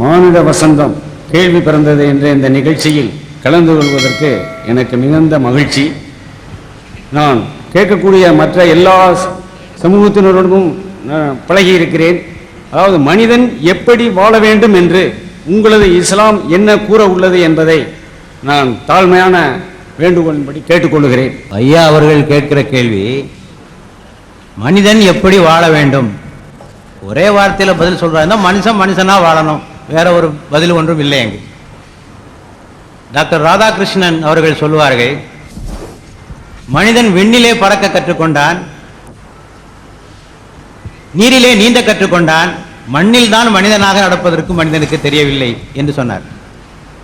மானிட வசந்தம் கேள்வி பிறந்தது என்ற இந்த நிகழ்ச்சியில் கலந்து கொள்வதற்கு எனக்கு மிகுந்த மகிழ்ச்சி. நான் கேட்கக்கூடிய மற்ற எல்லா சமூகத்தினருடனும் பழகி இருக்கிறேன் அதாவது மனிதன் எப்படி வாழ வேண்டும் என்று உங்களது இஸ்லாம் என்ன கூற உள்ளது என்பதை நான் தாழ்மையான வேண்டுகோளின்படி கேட்டுக்கொள்கிறேன். ஐயா அவர்கள் கேட்கிற கேள்வி மனிதன் எப்படி வாழ வேண்டும்? ஒரே வார்த்தையில் பதில் சொல்கிறாருன்னா மனுஷன் மனுஷனாக வாழணும். வேற ஒரு பதில் ஒன்றும் இல்லை அங்கு. டாக்டர் ராதாகிருஷ்ணன் அவர்கள் சொல்லுவார்கள் மனிதன் வெண்ணிலே பறக்க கற்றுக்கொண்டான் நீரிலே நீந்த கற்றுக்கொண்டான் மண்ணில் தான் மனிதனாக நடப்பதற்கு மனிதனுக்கு தெரியவில்லை என்று சொன்னார்.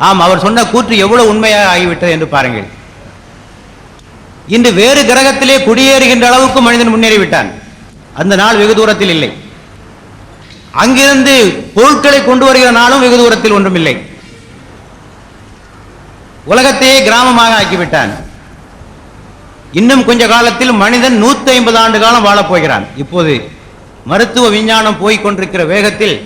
ஆம் அவர் சொன்ன கூற்று எவ்வளவு உண்மையாக ஆகிவிட்டது என்று பாருங்கள். இன்று வேறு கிரகத்திலே குடியேறுகின்ற அளவுக்கு மனிதன் முன்னேறிவிட்டான். அந்த நாள் வெகு தூரத்தில் இல்லை. அங்கிருந்து பொருட்களை கொண்டு வருகிற நாளும் வெகு தூரத்தில் ஒன்றுமில்லை. உலகத்தையே கிராமமாக ஆக்கிவிட்டான். இன்னும் கொஞ்ச காலத்தில் மனிதன் 150 ஐம்பது ஆண்டு காலம் வாழப்போகிறான் இப்போது மருத்துவ விஞ்ஞானம் போய்கொண்டிருக்கிற வேகத்தில்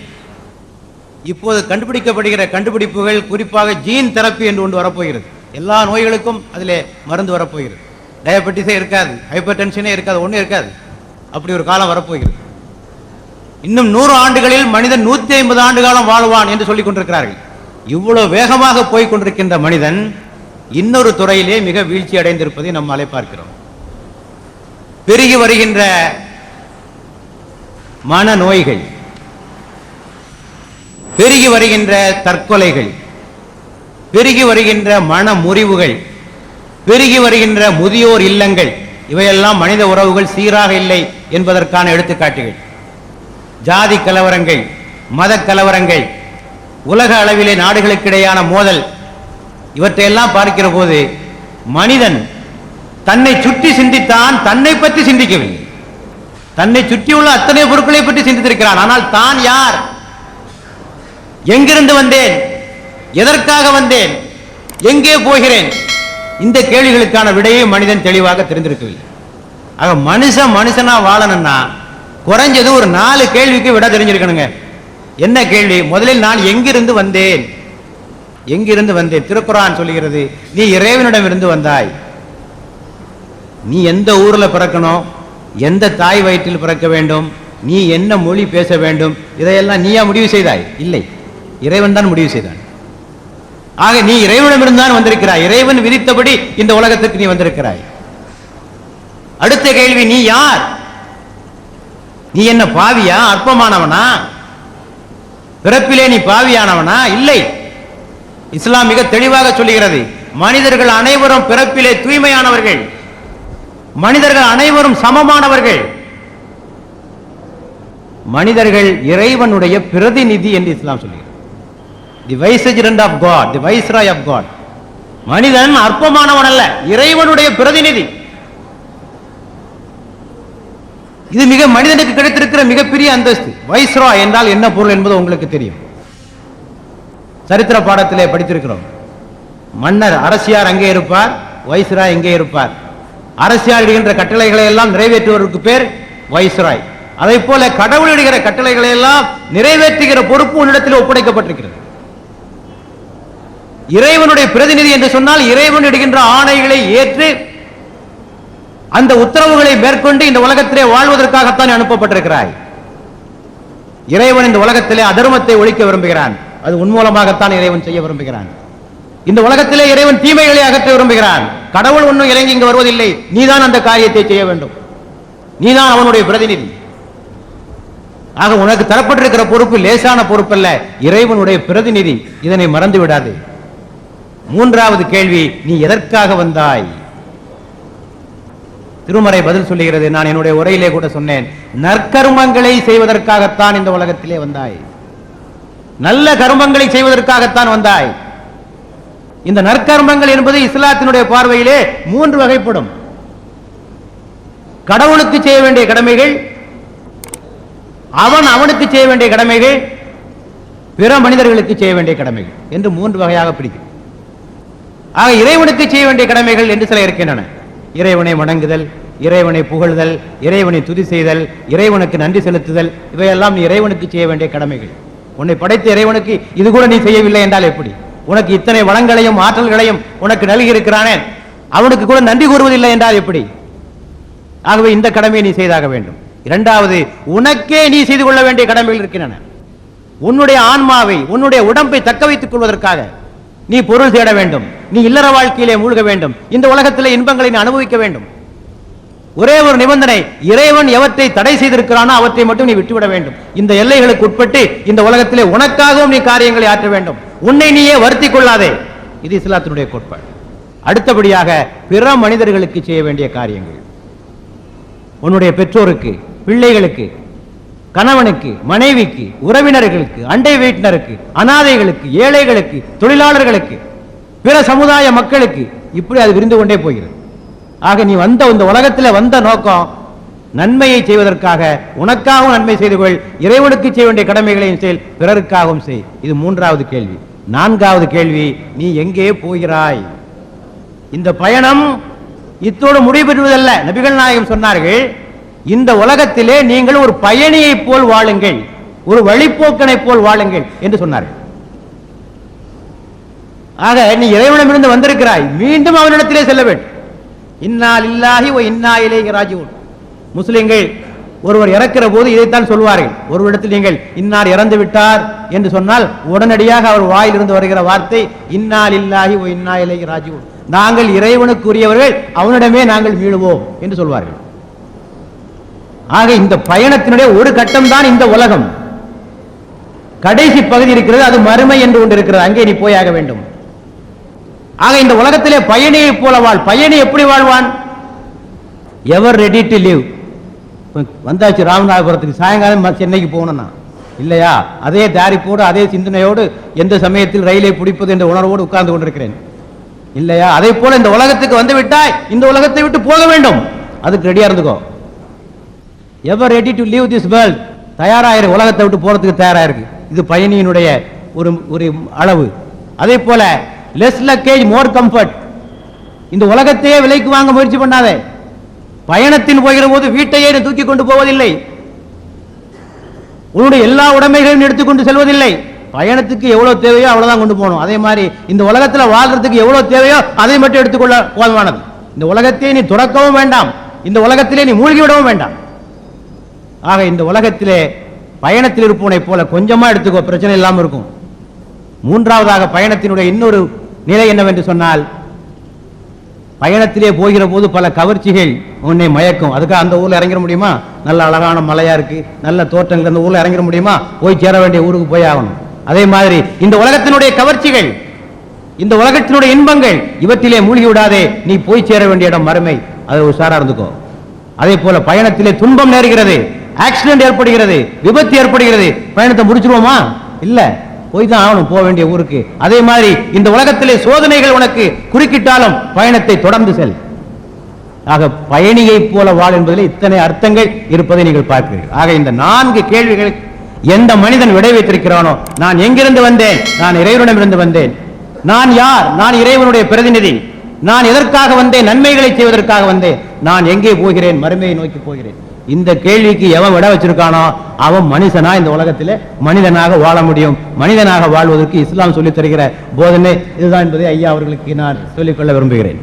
இப்போது கண்டுபிடிக்கப்படுகிற கண்டுபிடிப்புகள் குறிப்பாக ஜீன் தெரப்பி என்று ஒன்று வரப்போகிறது. எல்லா நோய்களுக்கும் அதிலே மருந்து வரப்போகிறது. டயபெட்டிஸே இருக்காது ஹைப்பர் டென்ஷனே இருக்காது ஒன்றும் இருக்காது. அப்படி ஒரு காலம் வரப்போகிறது. இன்னும் நூறு ஆண்டுகளில் மனிதன் நூத்தி ஐம்பது ஆண்டு காலம் வாழ்வான் என்று சொல்லிக் கொண்டிருக்கிறார்கள். இவ்வளவு வேகமாக போய் கொண்டிருக்கின்ற மனிதன் இன்னொரு துறையிலே மிக வீழ்ச்சி அடைந்திருப்பதை நம்மாலே பார்க்கிறோம். பெருகி வருகின்ற மன நோய்கள் பெருகி வருகின்ற தற்கொலைகள் பெருகி வருகின்ற மன முறிவுகள் பெருகி வருகின்ற முதியோர் இல்லங்கள் இவையெல்லாம் மனித உறவுகள் சீராக இல்லை என்பதற்கான எடுத்துக்காட்டுகள். ஜாதி கலவரங்கள் மத கலவரங்கள் உலக அளவிலே நாடுகளுக்கிடையான மோதல் இவற்றையெல்லாம் பார்க்கிற போது மனிதன் தன்னை சுற்றி சிந்தித்தான் தன்னை பற்றி சிந்திக்கவில்லை. தன்னை சுற்றியுள்ள அத்தனை பொருட்களை பற்றி சிந்தித்திருக்கிறான். ஆனால் தான் யார்? எங்கிருந்து வந்தேன்? எதற்காக வந்தேன்? எங்கே போகிறேன்? இந்த கேள்விகளுக்கான விடையை மனிதன் தெளிவாக தெரிந்திருக்கவில்லை. ஆக மனுஷன் மனுஷனா வாழணும்னா குறைஞ்சது ஒரு நாலு கேள்விக்கு விட தெரிஞ்சிருக்கணுங்க. என்ன கேள்வி? முதலில் நான் எங்கிருந்து வந்தேன்? எங்கிருந்து வந்தேன்? திருக்குறான் சொல்லுகிறது நீ இறைவனிடம் இருந்து வந்தாய். நீ எந்த ஊர்ல பிறக்கணும்? எந்த தாய் வயிற்றில் பிறக்க வேண்டும்? நீ என்ன மொழி பேச வேண்டும்? இதையெல்லாம் நீயா முடிவு செய்தாய்? இல்லை. இறைவன் தான் முடிவு செய்தான். ஆக நீ இறைவனிடமிருந்து தான் வந்திருக்கிறாய். இறைவன் விதித்தபடி இந்த உலகத்துக்கு நீ வந்திருக்கிறாய். அடுத்த கேள்வி நீ யார்? நீ என்ன பாவியா? அற்பமானவனா? பிறப்பிலே நீ பாவியானவனா? இல்லை. இஸ்லாம் மிக தெளிவாக சொல்லுகிறது மனிதர்கள் அனைவரும் பிறப்பிலே தூய்மையானவர்கள். மனிதர்கள் அனைவரும் சமமானவர்கள். மனிதர்கள் இறைவனுடைய பிரதிநிதி என்று இஸ்லாம் சொல்லுகிறது. The vicegerent of God the viceroy of God மனிதன் அற்பமானவன் அல்ல இறைவனுடைய பிரதிநிதி. இது மிக மனிதனுக்கு கிடைத்திருக்கிற மிகப்பெரிய அந்தஸ்து. வைஸ்ராய் என்றால் என்ன பொருள் என்பது உங்களுக்கு தெரியும். சரித்திர பாடத்திலே படித்திருக்கிறோம். மன்னர் அரசியார் அங்கே இருப்பார் வைஸ்ராய் எங்கே இருப்பார். அரசியார் இடுகின்ற கட்டளைகளை எல்லாம் நிறைவேற்றுவதற்கு பேர் வைஸ்ராய். அதை போல கடவுள் இடுகிற கட்டளைகளை எல்லாம் நிறைவேற்றுகிற பொறுப்பு உன்னிடத்தில் ஒப்படைக்கப்பட்டிருக்கிறது. இறைவனுடைய பிரதிநிதி என்று சொன்னால் இறைவன் இடுகின்ற ஆணைகளை ஏற்று அந்த உத்தரவுகளை மேற்கொண்டு இந்த உலகத்திலே வாழ்வதற்காகத்தான் அனுப்பப்பட்டிருக்கிறாய். இறைவன் இந்த உலகத்திலே அதர்மத்தை ஒழிக்க விரும்புகிறான். அது உன் மூலமாகத்தான் இறைவன் செய்ய விரும்புகிறான். இந்த உலகத்திலே இறைவன் தீமைகளை அகற்ற விரும்புகிறான். கடவுள் ஒன்றும் இறங்கி இங்கு வருவதில்லை. நீதான் அந்த காரியத்தை செய்ய வேண்டும். நீதான் அவனுடைய பிரதிநிதி. ஆக உனக்கு தரப்பட்டிருக்கிற பொறுப்பு லேசான பொறுப்பு அல்ல இறைவனுடைய பிரதிநிதி. இதனை மறந்து விடாது மூன்றாவது கேள்வி நீ எதற்காக வந்தாய்? திருமறை பதில் சொல்லுகிறது. நான் என்னுடைய உரையிலே கூட சொன்னேன். நற்கருமங்களை செய்வதற்காகத்தான் இந்த உலகத்திலே வந்தாய். நல்ல கருமங்களை செய்வதற்காகத்தான் வந்தாய். இந்த நற்கர்மங்கள் என்பது இஸ்லாத்தினுடைய பார்வையிலே மூன்று வகைப்படும். கடவுளுக்கு செய்ய வேண்டிய கடமைகள் அவன் அவனுக்கு செய்ய வேண்டிய கடமைகள் பிற மனிதர்களுக்கு செய்ய வேண்டிய கடமைகள் என்று மூன்று வகையாக பிடிக்கும் ஆக இறைவனுக்கு செய்ய வேண்டிய கடமைகள் என்று சில இருக்கின்றன இறைவனை வணங்குதல் இறைவனை புகழ்தல் இறைவனை துதி செய்தல் இறைவனுக்கு நன்றி செலுத்துதல் இவையெல்லாம் நீ இறைவனுக்கு செய்ய வேண்டிய கடமைகள். உன்னை படைத்த இறைவனுக்கு இது கூட நீ செய்யவில்லை என்றால் எப்படி? உனக்கு இத்தனை வளங்களையும் ஆற்றல்களையும் உனக்கு நல்கி இருக்கிறானே அவனுக்கு கூட நன்றி கூறுவதில்லை என்றால் எப்படி? ஆகவே இந்த கடமையை நீ செய்தாக வேண்டும். இரண்டாவது உனக்கே நீ செய்து கொள்ள வேண்டிய கடமைகள் இருக்கின்றன. உன்னுடைய ஆன்மாவை உன்னுடைய உடம்பை தக்க வைத்துக் கொள்வதற்காக நீ பொருள் தேட வேண்டும். நீ இல்லற வாழ்க்கையிலே மூழ்க வேண்டும். இந்த உலகத்திலே இன்பங்களை நீ அனுபவிக்க வேண்டும். ஒரே ஒரு நிபந்தனை இறைவன் எவற்றை தடை செய்திருக்கிறானோ அவற்றை மட்டும் நீ விட்டுவிட வேண்டும். இந்த எல்லைகளுக்கு உட்பட்டு இந்த உலகத்திலே உனக்காகவும் நீ காரியங்களை ஆற்ற வேண்டும். உன்னை நீயே வருத்தி கொள்ளாதே. இது இஸ்லாத்தினுடைய கோட்பாடு. அடுத்தபடியாக பிற மனிதர்களுக்கு செய்ய வேண்டிய காரியங்கள். உன்னுடைய பெற்றோருக்கு பிள்ளைகளுக்கு கணவனுக்கு மனைவிக்கு உறவினர்களுக்கு அண்டை வீட்டினருக்கு அனாதைகளுக்கு ஏழைகளுக்கு தொழிலாளர்களுக்கு பிற சமுதாய மக்களுக்கு இப்படி அது விரிந்து கொண்டே போகிறது. ஆக நீ வந்த இந்த உலகத்தில் வந்த நோக்கம் நன்மையை செய்வதற்காக உனக்காகவும் நன்மை செய்து கொள் இறைவனுக்கு செய்ய வேண்டிய கடமைகளையும் செய் பிறருக்காகவும் செய். இது மூன்றாவது கேள்வி. நான்காவது கேள்வி நீ எங்கே போகிறாய்? இந்த பயணம் இத்தோடு முடிவுபெறுவதல்ல. நபிகள் நாயகம் சொன்னார்கள் இந்த உலகத்திலே நீங்கள் ஒரு பயணியை போல் வாழுங்கள் ஒரு வழிப்போக்கனைப் போல் வாழுங்கள் என்று சொன்னார்கள். ஆக நீ இறைவனமிருந்து வந்திருக்கிறாய் மீண்டும் அவனிடத்திலே செல்ல வேண்டும். இன்னால் இல்லாஹி ஓ இன்னா இலேஹி ராஜிஊன். முஸ்லிம்கள் ஒருவர் இறக்கிற போது இதைத்தான் சொல்வார்கள். ஒரு இடத்தில் நீங்கள் இன்னார் இறந்து விட்டார் என்று சொன்னால் உடனடியாக அவர் வாயிலிருந்து வருகிற வார்த்தை இன்னால் இல்லாஹி ஓ இன்னா இலேஹி ராஜிஊன். நாங்கள் இறைவனுக்குரியவர்கள் அவனிடமே நாங்கள் மீளுவோம் என்று சொல்வார்கள். ஆக இந்த பயணத்தினுடைய ஒரு கட்டம் தான் இந்த உலகம். கடைசி பகுதி இருக்கிறது அது மறுமை என்று ஒன்று இருக்கிறது. அங்கே நீ போயாக வேண்டும். ஆக இந்த உலகத்திலே பயணியை போல வாழ். பயணி எப்படி வாழ்வான்? எவர் ரெடி டு லிவ் வந்தாச்சு ராமநாதபுரத்துக்கு. சாயங்காலம் சென்னைக்கு போகணும்னா. இல்லையா? அதே தயாரிப்போடு அதே சிந்தனையோடு எந்த சமயத்தில் ரயிலை பிடிப்பது என்ற உணர்வோடு உட்கார்ந்து கொண்டிருக்கிறேன். இல்லையா? அதே போல இந்த உலகத்துக்கு வந்து விட்டாய் இந்த உலகத்தை விட்டு போக வேண்டும். அதுக்கு ரெடியா இருந்துக்கோ. Ever ready to leave this world தயாராயிரு. உலகத்தை விட்டு போறதுக்கு தயாரா இருக்கு. இது பயணியினுடைய ஒரு ஒரு அளவு. அதே போல லெஸ் லக்கேஜ் மோர் கம்ஃபர்ட் இந்த உலகத்தையே விலைக்கு வாங்க முயற்சி பண்ணாதே. பயணத்தின் போகிற போது வீட்டையே தூக்கி கொண்டு போவதில்லை. உன்னுடைய எல்லா உடைமைகளையும் எடுத்துக்கொண்டு செல்வதில்லை. பயணத்துக்கு எவ்வளவு தேவையோ அவ்வளவுதான் கொண்டு போகணும். அதே மாதிரி இந்த உலகத்துல வாழ்றதுக்கு எவ்வளவு தேவையோ அதை மட்டும் எடுத்துக்கொள்ள போதுமானது. இந்த உலகத்தை நீ துறக்கவும் வேண்டாம். இந்த உலகத்திலே நீ மூழ்கி விடவும் வேண்டாம். ஆக இந்த உலகத்திலே பயணத்தில் இருப்பவனை போல கொஞ்சமா எடுத்துக்கோ. பிரச்சனை இல்லாமல் இருக்கும். மூன்றாவதாக பயணத்தினுடைய இன்னொரு நிலை என்னவென்று சொன்னால் பயணத்திலே போகிற போது பல கவர்ச்சிகள் உன்னை மயக்கும். அதுக்காக அந்த ஊர்ல இறங்கிட முடியுமா? நல்ல அழகான மலையா இருக்கு நல்ல தோட்டங்கள் அந்த ஊர்ல இறங்கிட முடியுமா? போய் சேர வேண்டிய ஊருக்கு போய் ஆகணும். அதே மாதிரி இந்த உலகத்தினுடைய கவர்ச்சிகள் இந்த உலகத்தினுடைய இன்பங்கள் இவற்றிலே மூழ்கி விடாதே நீ போய் சேர வேண்டிய இடம் மறுமை. அதை உஷாரா இருந்துக்கோ. அதே போல பயணத்திலே துன்பம் நேருகிறது ஆக்சிடென்ட் ஏற்படுகிறது விபத்து ஏற்படுகிறது. பயணத்தை முடிச்சிருவோமா? இல்ல. போய் தான் ஆகணும் போக வேண்டிய ஊருக்கு. அதே மாதிரி இந்த உலகத்திலே சோதனைகள் உனக்கு குறுக்கிட்டாலும் பயணத்தை தொடர்ந்து செல். ஆக பயணியைப் போல வாழ் என்பதில் இத்தனை அர்த்தங்கள் இருப்பதை நீங்கள் பார்க்கிறீர்கள். ஆக இந்த நான்கு கேள்விகள் எந்த மனிதன் விடை வைத்திருக்கிறானோ நான் எங்கிருந்து வந்தேன் நான் இறைவனிடமிருந்து வந்தேன். நான் யார்? நான் இறைவனுடைய பிரதிநிதி. நான் எதற்காக வந்தேன்? நன்மைகளை செய்வதற்காக வந்தேன். நான் எங்கே போகிறேன்? மறுமையை நோக்கி போகிறேன். இந்த கேள்விக்கு எவன் விட வச்சிருக்கானோ அவன் மனுஷனா இந்த உலகத்திலே மனிதனாக வாழ முடியும். மனிதனாக வாழ்வதற்கு இஸ்லாம் சொல்லித் தருகிற போதனை இதுதான் என்பதை ஐயா அவர்களுக்கு நான் சொல்லிக்கொள்ள விரும்புகிறேன்.